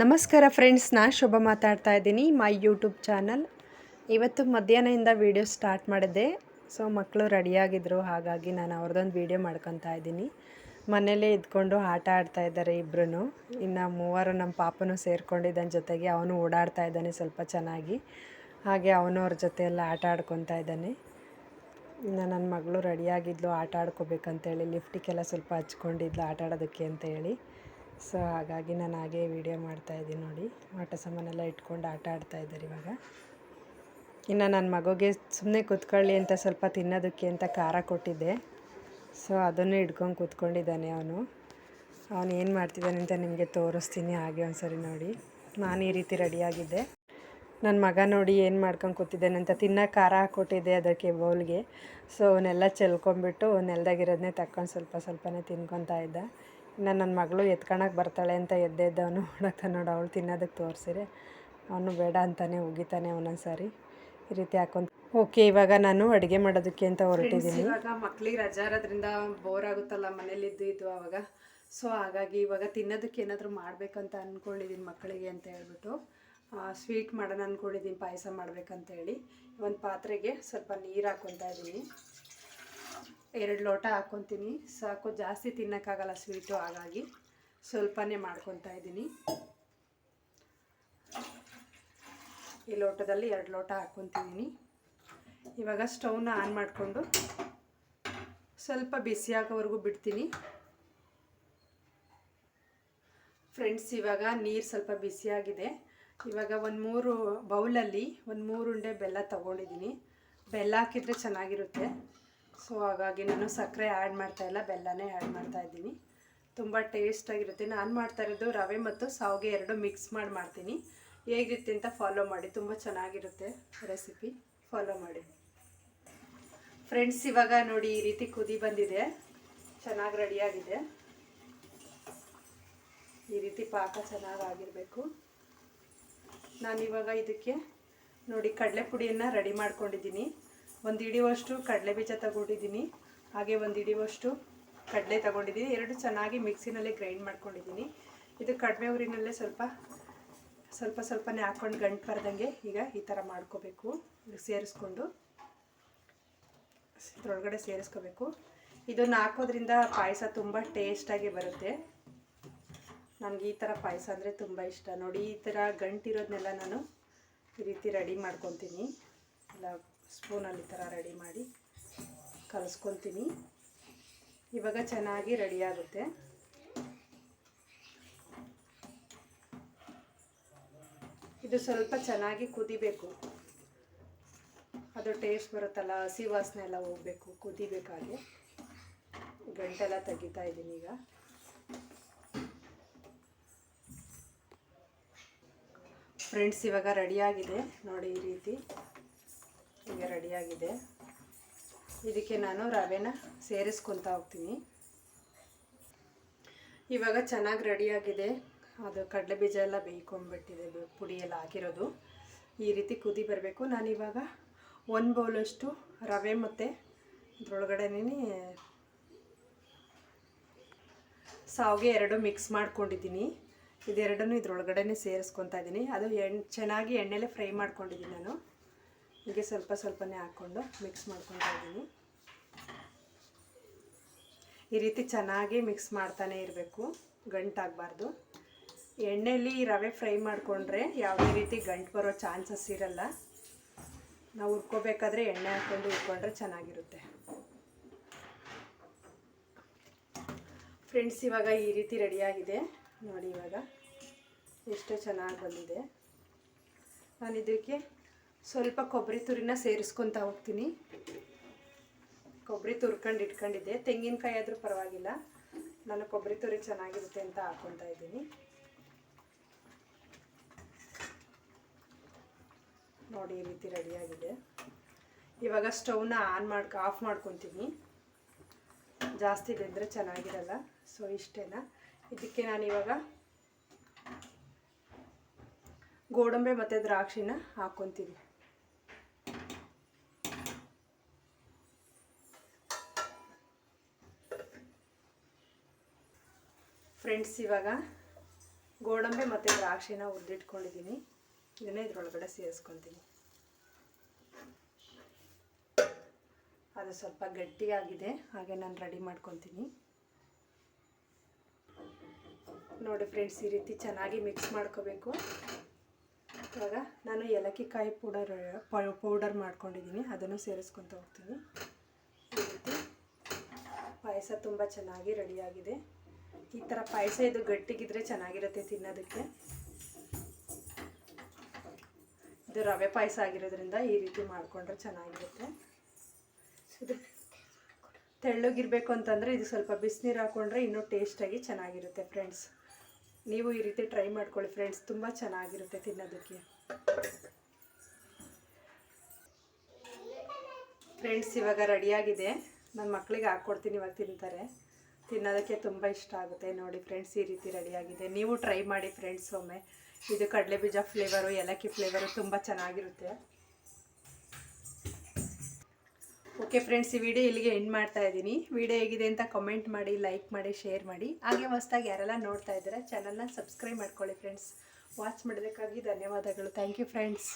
ನಮಸ್ಕಾರ ಫ್ರೆಂಡ್ಸ್ ನಾನು ಶುಭ ಮಾತಾಡ್ತಾ ಇದ್ದೀನಿ, ಮೈ ಯೂಟ್ಯೂಬ್ ಚಾನಲ್. ಇವತ್ತು ಮಧ್ಯಾಹ್ನದಿಂದ ವೀಡಿಯೋ ಸ್ಟಾರ್ಟ್ ಮಾಡಿದ್ದೆ. ಸೊ ಮಕ್ಕಳು ರೆಡಿಯಾಗಿದ್ದರು ಹಾಗಾಗಿ ನಾನು ಅವ್ರದ್ದೊಂದು ವೀಡಿಯೋ ಮಾಡ್ಕೊತಾ ಇದ್ದೀನಿ. ಮನೇಲೇ ಇದ್ಕೊಂಡು ಆಟ ಆಡ್ತಾ ಇದ್ದಾರೆ ಇಬ್ಬರೂ ಇನ್ನು ಮೂವರು ನಮ್ಮ ಪಾಪನೂ ಸೇರ್ಕೊಂಡಿದ್ದಾನೆ ಜೊತೆಗೆ, ಅವನು ಓಡಾಡ್ತಾ ಇದ್ದಾನೆ ಸ್ವಲ್ಪ ಚೆನ್ನಾಗಿ. ಹಾಗೆ ಅವನು ಅವ್ರ ಜೊತೆ ಎಲ್ಲ ಆಟ ಆಡ್ಕೊತಾ ಇದ್ದಾನೆ. ಇನ್ನು ನನ್ನ ಮಗಳು ರೆಡಿಯಾಗಿದ್ಲು ಆಟ ಆಡ್ಕೋಬೇಕಂತೇಳಿ ಲಿಫ್ಟಿಗೆಲ್ಲ ಸ್ವಲ್ಪ ಹಚ್ಕೊಂಡಿದ್ಲು, ಆಟ ಆಡೋದಕ್ಕೆ ಅಂತ ಹೇಳಿ ಸೊ ಹಾಗಾಗಿ ನಾನು ಹಾಗೆ ವೀಡಿಯೋ ಮಾಡ್ತಾಯಿದ್ದೀನಿ ನೋಡಿ. ಆಟ ಸಾಮಾನೆಲ್ಲ ಇಟ್ಕೊಂಡು ಆಟ ಆಡ್ತಾ ಇದ್ದಾರೆ ಇವಾಗ. ಇನ್ನು ನನ್ನ ಮಗುಗೆ ಸುಮ್ಮನೆ ಕೂತ್ಕೊಳ್ಳಿ ಅಂತ ಸ್ವಲ್ಪ ತಿನ್ನೋದಕ್ಕೆ ಅಂತ ಖಾರ ಕೊಟ್ಟಿದ್ದೆ. ಸೊ ಅದನ್ನು ಇಟ್ಕೊಂಡು ಕೂತ್ಕೊಂಡಿದ್ದಾನೆ ಅವನು. ಅವನು ಏನು ಮಾಡ್ತಿದ್ದಾನೆ ಅಂತ ನಿಮಗೆ ತೋರಿಸ್ತೀನಿ ಹಾಗೆ ಒಂದ್ಸರಿ ನೋಡಿ. ನಾನು ಈ ರೀತಿ ರೆಡಿಯಾಗಿದ್ದೆ. ನನ್ನ ಮಗ ನೋಡಿ ಏನು ಮಾಡ್ಕೊಂಡು ಕೂತಿದ್ದಾನೆ ಅಂತ ತಿನ್ನೋಕೆ ಖಾರ ಹಾಕ್ಕೊಟ್ಟಿದ್ದೆ ಅದಕ್ಕೆ ಬೌಲ್ಗೆ. ಸೊ ಅವನ್ನೆಲ್ಲ ಚೆಲ್ಕೊಂಬಿಟ್ಟು ನೆಲದಾಗಿರೋದನ್ನೇ ತಕ್ಕೊಂಡು ಸ್ವಲ್ಪ ಸ್ವಲ್ಪನೇ ತಿನ್ಕೊತಾ ಇದ್ದ. ಇನ್ನು ನನ್ನ ಮಗಳು ಎತ್ಕೊಳಕ್ಕೆ ಬರ್ತಾಳೆ ಅಂತ ಎದ್ದೆದ್ದವನು ನೋಡಕ್ಕೆ ನೋಡು, ಅವಳು ತಿನ್ನೋದಕ್ಕೆ ತೋರಿಸಿರೆ ಅವನು ಬೇಡ ಅಂತಾನೆ ಉಗಿತಾನೆ ಒಂದೊಂದು ಸಾರಿ ಈ ರೀತಿ ಹಾಕೊಂಡು ಓಕೆ, ಇವಾಗ ನಾನು ಅಡುಗೆ ಮಾಡೋದಕ್ಕೆ ಅಂತ ಹೊರಟಿದ್ದೀನಿ. ಇವಾಗ ಮಕ್ಳಿಗೆ ರಜಾ ಇರೋದ್ರಿಂದ ಬೋರ್ ಆಗುತ್ತಲ್ಲ ಮನೇಲಿ ಇದ್ದು ಇದ್ದು ಅವಾಗ. ಸೊ ಹಾಗಾಗಿ ಇವಾಗ ತಿನ್ನೋದಕ್ಕೆ ಏನಾದರೂ ಮಾಡಬೇಕಂತ ಅಂದ್ಕೊಂಡಿದ್ದೀನಿ ಮಕ್ಕಳಿಗೆ ಅಂತ ಹೇಳ್ಬಿಟ್ಟು. ಸ್ವೀಟ್ ಮಾಡೋಣ ಅಂದ್ಕೊಂಡಿದ್ದೀನಿ ಪಾಯಸ ಮಾಡ್ಬೇಕಂತ ಹೇಳಿ. ಒಂದು ಪಾತ್ರೆಗೆ ಸ್ವಲ್ಪ ನೀರು ಹಾಕ್ಕೊತಾ ಇದ್ದೀನಿ ಎರಡು ಲೋಟ ಹಾಕ್ಕೊತೀನಿ. ಸಾಕು, ಜಾಸ್ತಿ ತಿನ್ನೋಕ್ಕಾಗಲ್ಲ ಸ್ವೀಟು ಹಾಗಾಗಿ ಸ್ವಲ್ಪನೇ ಮಾಡ್ಕೊತಾ ಇದ್ದೀನಿ. ಈ ಲೋಟದಲ್ಲಿ ಎರಡು ಲೋಟ ಹಾಕ್ಕೊತಿದ್ದೀನಿ. ಇವಾಗ ಸ್ಟವ್ನ ಆನ್ ಮಾಡಿಕೊಂಡು ಸ್ವಲ್ಪ ಬಿಸಿಯಾಗೋವರೆಗೂ ಬಿಡ್ತೀನಿ. ಫ್ರೆಂಡ್ಸ್, ಇವಾಗ ನೀರು ಸ್ವಲ್ಪ ಬಿಸಿಯಾಗಿದೆ. ಇವಾಗ ಒಂದು ಮೂರು ಬೌಲಲ್ಲಿ ಒಂದು ಮೂರು ಉಂಡೆ ಬೆಲ್ಲ ತೊಗೊಂಡಿದ್ದೀನಿ. ಬೆಲ್ಲ ಹಾಕಿದರೆ ಚೆನ್ನಾಗಿರುತ್ತೆ. ಸೊ ಹಾಗಾಗಿ ನಾನು ಸಕ್ಕರೆ ಆ್ಯಡ್ ಮಾಡ್ತಾಯಿಲ್ಲ ಬೆಲ್ಲನೇ ಆ್ಯಡ್ ಮಾಡ್ತಾ ಇದ್ದೀನಿ. ತುಂಬ ಟೇಸ್ಟಾಗಿರುತ್ತೆ ನಾನು ಮಾಡ್ತಾ ಇರೋದು ರವೆ ಮತ್ತು ಸಾವಿಗೆ ಎರಡು ಮಿಕ್ಸ್ ಮಾಡಿ ಮಾಡ್ತೀನಿ. ಹೇಗಿರುತ್ತೆ ಅಂತ ಫಾಲೋ ಮಾಡಿ. ತುಂಬ ಚೆನ್ನಾಗಿರುತ್ತೆ ರೆಸಿಪಿ ಫಾಲೋ ಮಾಡಿ. ಫ್ರೆಂಡ್ಸ್ ಇವಾಗ ನೋಡಿ ಈ ರೀತಿ ಕುದಿ ಬಂದಿದೆ. ಚೆನ್ನಾಗಿ ರೆಡಿಯಾಗಿದೆ ಈ ರೀತಿ ಪಾಕ ಚೆನ್ನಾಗಿ ಆಗಿರಬೇಕು. ನಾನಿವಾಗ ಇದಕ್ಕೆ ನೋಡಿ ಕಡಲೆ ಪುಡಿಯನ್ನು ರೆಡಿ ಮಾಡ್ಕೊಂಡಿದ್ದೀನಿ. ಒಂದು ಹಿಡಿಯುವಷ್ಟು ಕಡಲೆ ಬೀಜ ತಗೊಂಡಿದ್ದೀನಿ. ಹಾಗೆ ಒಂದು ಹಿಡಿಯುವಷ್ಟು ಕಡಲೆ ತಗೊಂಡಿದ್ದೀನಿ. ಎರಡು ಚೆನ್ನಾಗಿ ಮಿಕ್ಸಿನಲ್ಲಿ ಗ್ರೈಂಡ್ ಮಾಡ್ಕೊಂಡಿದ್ದೀನಿ. ಇದು ಕಡಿಮೆ ಊರಿನಲ್ಲೇ ಸ್ವಲ್ಪ ಸ್ವಲ್ಪ ಸ್ವಲ್ಪನೇ ಹಾಕ್ಕೊಂಡು ಗಂಟು ಬರ್ದಂಗೆ ಈಗ ಈ ಥರ ಮಾಡ್ಕೋಬೇಕು. ಸೇರಿಸ್ಕೊಂಡು ಇದ್ರೊಳಗಡೆ ಸೇರಿಸ್ಕೋಬೇಕು. ಇದನ್ನು ಹಾಕೋದ್ರಿಂದ ಪಾಯಸ ತುಂಬ ಟೇಸ್ಟಾಗಿ ಬರುತ್ತೆ. ನನಗೆ ಈ ಥರ ಪಾಯಸ ಅಂದರೆ ತುಂಬ ಇಷ್ಟ. ನೋಡಿ, ಈ ಥರ ಗಂಟಿರೋದನ್ನೆಲ್ಲ ನಾನು ಈ ರೀತಿ ರೆಡಿ ಮಾಡ್ಕೊತೀನಿ. ಎಲ್ಲ ಸ್ಪೂನಲ್ಲಿ ಥರ ರೆಡಿ ಮಾಡಿ ಕಲಿಸ್ಕೊತೀನಿ ಇವಾಗ ಚೆನ್ನಾಗಿ ರೆಡಿ ಆಗುತ್ತೆ. ಇದು ಸ್ವಲ್ಪ ಚೆನ್ನಾಗಿ ಕುದಿಬೇಕು. ಅದು ಟೇಸ್ಟ್ ಬರುತ್ತಲ್ಲ, ಹಸಿ ವಾಸನೆ ಎಲ್ಲ ಹೋಗಬೇಕು ಕುದಿಬೇಕಾಗೆ ಗಂಟೆಲ್ಲ ತೆಗಿತಾ ಇದ್ದೀನಿ ಈಗ. ಫ್ರೆಂಡ್ಸ್ ಇವಾಗ ರೆಡಿಯಾಗಿದೆ ನೋಡಿ ಈ ರೀತಿ. ಈಗ ರೆಡಿಯಾಗಿದೆ. ಇದಕ್ಕೆ ನಾನು ರವೆನ ಸೇರಿಸ್ಕೊತಾ ಹೋಗ್ತೀನಿ. ಇವಾಗ ಚೆನ್ನಾಗಿ ರೆಡಿಯಾಗಿದೆ. ಅದು ಕಡಲೆ ಬೀಜ ಎಲ್ಲ ಬೇಯ್ಕೊಂಡ್ಬಿಟ್ಟಿದೆ ಪುಡಿ ಎಲ್ಲ ಹಾಕಿರೋದು. ಈ ರೀತಿ ಕುದಿ ಬರಬೇಕು. ನಾನಿವಾಗ ಒಂದು ಬೌಲಷ್ಟು ರವೆ ಮತ್ತು ಅದರೊಳಗಡೆನೇ ಸಾವಿಗೆ ಎರಡು ಮಿಕ್ಸ್ ಮಾಡ್ಕೊಂಡಿದ್ದೀನಿ. ಇದೆರಡನ್ನೂ ಇದರೊಳಗಡೆನೇ ಸೇರಿಸ್ಕೊತಾ ಇದ್ದೀನಿ. ಅದು ಎಣ್ಣೆ ಚೆನ್ನಾಗಿ ಎಣ್ಣೆಲೆ ಫ್ರೈ ಮಾಡ್ಕೊಂಡಿದ್ದೀನಿ ನಾನು. ಹೀಗೆ ಸ್ವಲ್ಪ ಸ್ವಲ್ಪನೇ ಹಾಕ್ಕೊಂಡು ಮಿಕ್ಸ್ ಮಾಡ್ಕೊತಾ ಇದ್ದೀನಿ. ಈ ರೀತಿ ಚೆನ್ನಾಗಿ ಮಿಕ್ಸ್ ಮಾಡ್ತಾನೆ ಇರಬೇಕು, ಗಂಟಾಗಬಾರ್ದು. ಎಣ್ಣೆಯಲ್ಲಿ ರವೆ ಫ್ರೈ ಮಾಡಿಕೊಂಡ್ರೆ ಯಾವುದೇ ರೀತಿ ಗಂಟು ಬರೋ ಚಾನ್ಸಸ್ ಇರಲ್ಲ. ನಾವು ಹುರ್ಕೋಬೇಕಾದ್ರೆ ಎಣ್ಣೆ ಹಾಕ್ಕೊಂಡು ಹುರ್ಕೊಂಡ್ರೆ ಚೆನ್ನಾಗಿರುತ್ತೆ. ಫ್ರೆಂಡ್ಸ್ ಇವಾಗ ಈ ರೀತಿ ರೆಡಿಯಾಗಿದೆ ನೋಡಿ ಇವಾಗ ಎಷ್ಟು ಚೆನ್ನಾಗಿ ಬಂದಿದೆ. ನಾನು ಇದಕ್ಕೆ ಸ್ವಲ್ಪ ಕೊಬ್ಬರಿ ತುರಿನ ಸೇರಿಸ್ಕೊತಾ ಹೋಗ್ತೀನಿ. ಕೊಬ್ಬರಿ ತುರ್ಕೊಂಡು ಇಟ್ಕೊಂಡಿದ್ದೆ. ತೆಂಗಿನಕಾಯಿ ಆದರೂ ಪರವಾಗಿಲ್ಲ. ನಾನು ಕೊಬ್ಬರಿ ತುರಿ ಚೆನ್ನಾಗಿರುತ್ತೆ ಅಂತ ಹಾಕ್ಕೊತಾ ಇದ್ದೀನಿ. ನೋಡಿ, ಈ ರೀತಿ ರೆಡಿಯಾಗಿದೆ. ಇವಾಗ ಸ್ಟವ್ನ ಆನ್ ಮಾಡ್ಕೊ, ಆಫ್ ಮಾಡ್ಕೊತೀನಿ. ಜಾಸ್ತಿ ಬೆಂದರೆ ಚೆನ್ನಾಗಿರಲ್ಲ. ಸೊ, ಇಷ್ಟೇನ? ಇದಕ್ಕೆ ನಾನು ಇವಾಗ ಗೋಡಂಬೆ ಮತ್ತು ದ್ರಾಕ್ಷಿನ ಹಾಕ್ಕೊತೀನಿ ಫ್ರೆಂಡ್ಸ್, ಇವಾಗ ಗೋಡ ಗೋಡಂಬಿ ಮತ್ತು ದ್ರಾಕ್ಷಿನ ಹುರಿದಿಟ್ಕೊಂಡಿದ್ದೀನಿ ಇದನ್ನೇ ಇದ್ರೊಳಗಡೆ ಸೇರಿಸ್ಕೊತೀನಿ. ಅದು ಸ್ವಲ್ಪ ಗಟ್ಟಿಯಾಗಿದೆ, ಹಾಗೆ ನಾನು ರೆಡಿ ಮಾಡ್ಕೊತೀನಿ. ನೋಡಿ ಫ್ರೆಂಡ್ಸ್, ಈ ರೀತಿ ಚೆನ್ನಾಗಿ ಮಿಕ್ಸ್ ಮಾಡ್ಕೋಬೇಕು. ಇವಾಗ ನಾನು ಏಲಕ್ಕಿ ಕಾಯಿ ಪೌಡರ್ ಪೌಡರ್ ಮಾಡ್ಕೊಂಡಿದ್ದೀನಿ ಅದನ್ನು ಸೇರಿಸ್ಕೊತ ಹೋಗ್ತೀನಿ. ಈ ರೀತಿ ಪಾಯಸ ತುಂಬ ಚೆನ್ನಾಗಿ ರೆಡಿಯಾಗಿದೆ ಈ ಥರ ಪಾಯಸ ಇದು ಗಟ್ಟಿಗಿದ್ರೆ ಚೆನ್ನಾಗಿರುತ್ತೆ ತಿನ್ನೋದಕ್ಕೆ. ಇದು ರವೆ ಪಾಯಸ ಆಗಿರೋದ್ರಿಂದ ಈ ರೀತಿ ಮಾಡಿಕೊಂಡ್ರೆ ಚೆನ್ನಾಗಿರುತ್ತೆ. ಇದು ತೆಳ್ಳಗಿರಬೇಕು ಅಂತಂದರೆ ಇದು ಸ್ವಲ್ಪ ಬಿಸಿನೀರು ಹಾಕ್ಕೊಂಡ್ರೆ ಇನ್ನೂ ಟೇಸ್ಟಾಗಿ ಚೆನ್ನಾಗಿರುತ್ತೆ ಫ್ರೆಂಡ್ಸ್. ನೀವು ಈ ರೀತಿ ಟ್ರೈ ಮಾಡ್ಕೊಳ್ಳಿ ಫ್ರೆಂಡ್ಸ್, ತುಂಬ ಚೆನ್ನಾಗಿರುತ್ತೆ ತಿನ್ನೋದಕ್ಕೆ. ಫ್ರೆಂಡ್ಸ್, ಇವಾಗ ರೆಡಿಯಾಗಿದೆ ನನ್ನ ಮಕ್ಕಳಿಗೆ ಹಾಕ್ಕೊಡ್ತೀನಿ, ಇವಾಗ ತಿಂತಾರೆ. ತಿನ್ನೋದಕ್ಕೆ ತುಂಬ ಇಷ್ಟ ಆಗುತ್ತೆ. ನೋಡಿ ಫ್ರೆಂಡ್ಸ್ ಈ ರೀತಿ ರೆಡಿಯಾಗಿದೆ ನೀವು ಟ್ರೈ ಮಾಡಿ ಫ್ರೆಂಡ್ಸ್ ಒಮ್ಮೆ. ಇದು ಕಡಲೆ ಬೀಜ ಫ್ಲೇವರು ಏಲಕ್ಕಿ ಫ್ಲೇವರು ತುಂಬ ಚೆನ್ನಾಗಿರುತ್ತೆ. ಓಕೆ ಫ್ರೆಂಡ್ಸ್ ಈ ವಿಡಿಯೋ ಇಲ್ಲಿಗೆ ಎಂಡ್ ಮಾಡ್ತಾ ಇದ್ದೀನಿ. ವಿಡಿಯೋ ಹೇಗಿದೆ ಅಂತ ಕಮೆಂಟ್ ಮಾಡಿ ಲೈಕ್ ಮಾಡಿ ಶೇರ್ ಮಾಡಿ. ಹಾಗೆ ಹೊಸ್ದಾಗಿ ಯಾರೆಲ್ಲ ನೋಡ್ತಾ ಇದ್ದಾರೆ ಚಾನಲ್ನ ಸಬ್ಸ್ಕ್ರೈಬ್ ಮಾಡ್ಕೊಳ್ಳಿ ಫ್ರೆಂಡ್ಸ್ ವಾಚ್ ಮಾಡೋದಕ್ಕಾಗಿ ಧನ್ಯವಾದಗಳು. Thank you friends